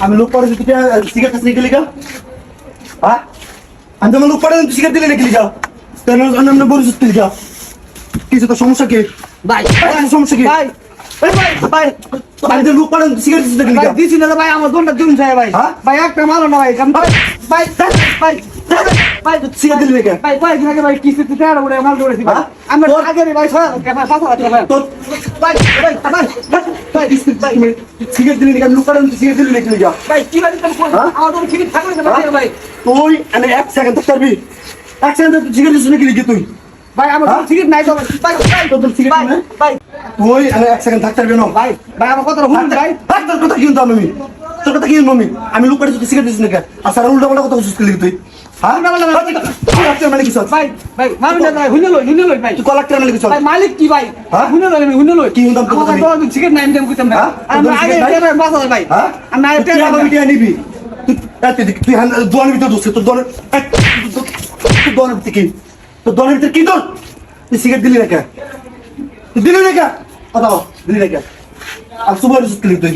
আমি লোক পড়ে তুই সিগারেট খাস নিয়ে গেলি হ্যাঁ আমি তোমার লোক পড়ে তুই সিগারেট দিলে নাকি যা তোর অন্য বড় সুস্থ যা কিছু তো সমস্যা কি? ভাই। সমস্যা কি? ভাই। ভাই ভাই। লোক পড়ে তুই সিগারেট দিতে গেলি দিছি না ভাই আমার দোনটা দিন যায় ভাই। হ্যাঁ? ভাই একটা মারো না ভাই ভাই ভাই। ভাই ভাই সিগারেট দিলি নাকি? ভাই ভাই আগে ভাই কিস্তি দিতে আর ওরে মাল ধরেছি ভাই। হ্যাঁ? আমার তোর- আগে রে ভাই ছয় হাজার টাকা পাঁচ হাজার টাকা ভাই। তোর ভাই ভাই ভাই ভাই ভাই সিগারেট দিলি নাকি? আমি দিলি ভাই কি ভাই তুমি হ্যাঁ? থাকবে না ভাই? তুই আমি এক সেকেন্ড থাকতে পারবি এক সেকেন্ড তুই সিগারেট দিস নাকি লিখি তুই? ভাই আমার হ্যাঁ? নাই তো ভাই। ভাই ভাই তোর তো সিগারেট ভাই নেই? ভাই। তুই আমি এক সেকেন্ড থাকতে পারবি না ভাই ভাই আমার কথা শুনুন ভাই। ভাই তোর কথা কিন্তু আমি তোর কথা কি আমি আমি লোক তুই সিগারেট দিস নাকি? আর সারা উল্টা পাল্টা কথা তুই? হ্যাঁ মালিক কি ভাই? হ্যাঁ? হুনে লই হুনে লই। কি হুনতাম সিগারেট নাই আমি কইতাম না। হ্যাঁ? আমি আগে টেরা বাসা ভাই। হ্যাঁ? আমি আগে টেরা আমার নিবি। তুই দোয়ানের ভিতর দোষ তোর দোয়ানের দোয়ানের ভিতরে কি? তোর দোয়ানের ভিতরে কি তোর? তুই সিগারেট দিলি তুই দিলি কে কথা দিলি কে আর সুস্থ লিখ তুই।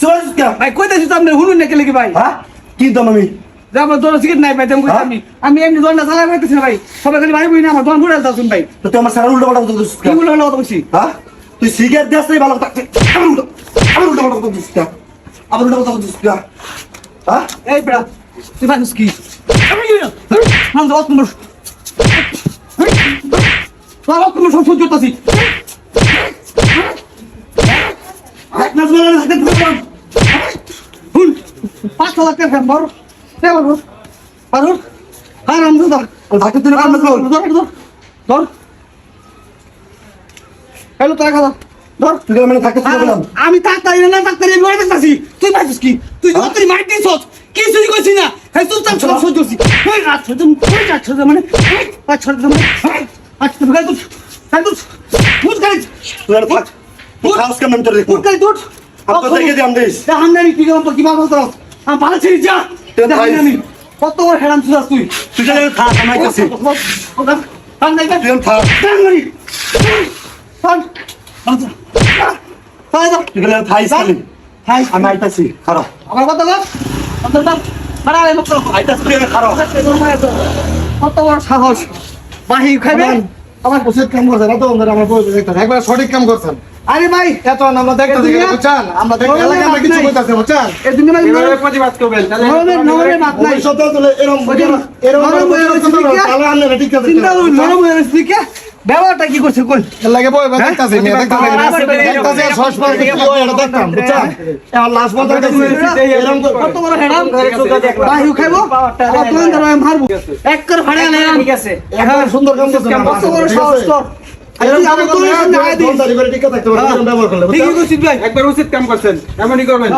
সুপার সুস্থ ভাই কইতাছি তো আপনি হুনুন না কেলে কি ভাই? হ্যাঁ? কি দাম আমি? যে আমার দোনো সিগারেট নাই ভাই তেমন কইতাম হ্যাঁ? আমি। আমি এমনি দোনটা চালাই পাইতেছি না ভাই। সবাই খালি ভাই বই না আমার দোন ফুড়াল দাও শুন ভাই। তো তুই আমার সারা উল্টা পাল্টা কথা বলছিস কি বলে হলো কথা বলছি হ্যাঁ? তুই সিগারেট দিস নাই ভালো কথা। আবার উল্টো আবার উল্টা পাল্টা কথা বলছিস কে আবার উল্টা কথা বলছিস হ্যাঁ? এই বেড়া তুই ভাই কি? আমি কি না। আমি অত নম্বর অত নম্বর সব সহ্য করতেছি। এক নাচ থাকতে পাঁচ হাজার টাকা বড় কে বড় হ্যাঁ রাম দাদা দিলাম নাচ বল ধর ধর ধর। হ্যালো তোরা খাদা ধর। তুই মানে থাকতে আমি তাড়াতাড়ি না তাড়াতাড়ি বাড়ি থাকতাছি তুই পাইছিস কি? তুই হ্যাঁ? যতই মাইট দিছস কি চুরি করছিস না। হ্যাঁ তুই তার সব সহ্য করছিস ওই আচ্ছা তুমি ওই আচ্ছা মানে আচ্ছা মানে আচ্ছা তুমি গাড়ি তুই গাড়ি তুই তুই গাড়ি। তুই আর থাক তুই খাওস কেমন আমি তোর দেখব? তুই গাড়ি তুই আপনার দেখে দিলাম দিস হামদানি তুই কেমন কি বাবা তোর আমি ভালো ছিলি যা। তুই কত বড় হেরাম তুই? তুই তুই চলে থাক আমার কাছে হামদানি তুই আর থাক হামদানি হাম হাম তুই গেলে থাই সালি হাই আমি আইতাছি খারাপ আমার কথা বল। অন্তর দাম মারা আরে মুখ আইতাছি তুই খারাপ। কত বড় সাহস? বাহি খাইবে? আমার উচিত কাম করছেন এত বন্ধুরা আমার বই একবার সঠিক কাম করছেন। আরে ভাই এত আমরা দেখতে দুনিয়া- বুঝছেন আমরা দেখতে এলাকায় আমরা কিছু। কইতাছি বুঝছেন এই দুনিয়া মানে এভাবে প্রতিবাদ করবেন তাহলে নরমের নরমের মাপ নাই। ভবিষ্যতে তুলে এরকম এরকম নরম হয়ে গেছে? তাহলে আপনারা ঠিক আছে চিন্তা করুন নরম হয়ে গেছে ঠিক আছে? ব্যবহারটা কি করছে কোন? লাগে বই বই দেখতাছি মেয়ে দেখতাছি। দেখতাছি সস পাস কি হয় এটা দেখতাম বুঝছেন? এখন লাস্ট পর্যন্ত এরকম কত বড় হেরাম বাহি খাইবো? আর ধর আমি মারবো। এক করে ফাড়া না ঠিক আছে। এখন সুন্দর কাম করছেন কত বড় সাহস তুই আমার একবার উচিত কাম করছেন এমনই করবেন।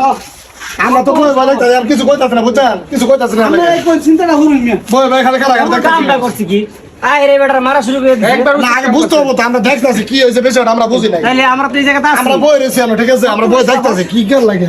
তো আর কিছু কইতাছি না বুঝছেন? কিছু কইতাছি না আমরা করুন মিয়া। বই বই খালি খেলা খেলা দেখতাছি কামটা করছি কি? আয় রে বেটার মারা শুরু করে দিছে একবার না আগে বুঝতে হব তো আমরা দেখতাছি কি হয়েছে বিষয়টা আমরা বুঝি নাই। তাহলে আমরা তো এই জায়গাতে আছি। আমরা বই রয়েছি আমরা ঠিক আছে? আমরা বই দেখতাছি কি কেন লাগে?